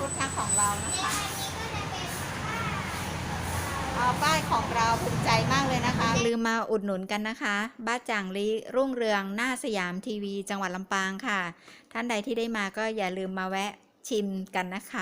พุทธะของเรานะคะป้ายของเราภูมิใจมากเลยนะคะ ลืมมาอุดหนุนกันนะคะ บ้าจังลิรุ่งเรืองหน้าสยามทีวี จังหวัดลำปางค่ะ ท่านใดที่ได้มาก็อย่าลืมมาแวะชิมกันนะคะ